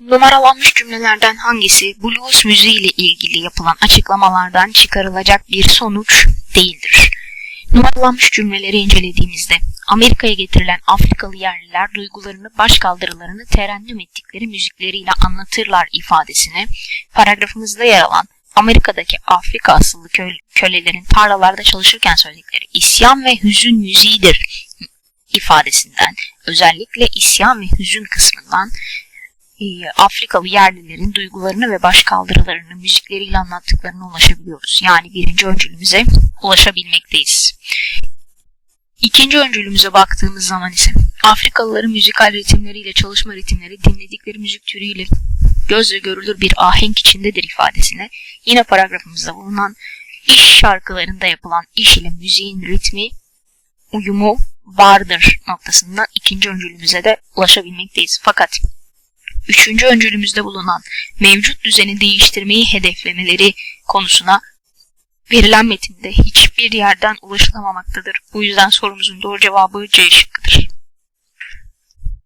Numaralanmış cümlelerden hangisi blues müziği ile ilgili yapılan açıklamalardan çıkarılacak bir sonuç değildir? Numaralanmış cümleleri incelediğimizde Amerika'ya getirilen Afrikalı yerliler duygularını, başkaldırılarını terennüm ettikleri müzikleriyle anlatırlar ifadesine paragrafımızda yer alan Amerika'daki Afrika asıllı kö- kölelerin tarlalarda çalışırken söyledikleri isyan ve hüzün müziğidir ifadesinden özellikle isyan ve hüzün kısmından Afrikalı yerlilerin duygularını ve başkaldırılarını müzikleriyle anlattıklarına ulaşabiliyoruz. Yani birinci öncülümüze ulaşabilmekteyiz. İkinci öncülümüze baktığımız zaman ise Afrikalıların müzikal ritimleriyle çalışma ritimleri dinledikleri müzik türüyle gözle görülür bir ahenk içindedir ifadesine yine paragrafımızda bulunan iş şarkılarında yapılan iş ile müziğin ritmi uyumu vardır noktasında ikinci öncülümüze de ulaşabilmekteyiz. Fakat üçüncü öncülümüzde bulunan mevcut düzeni değiştirmeyi hedeflemeleri konusuna verilen metinde hiçbir yerden ulaşılamamaktadır. Bu yüzden sorumuzun doğru cevabı C şıkkı.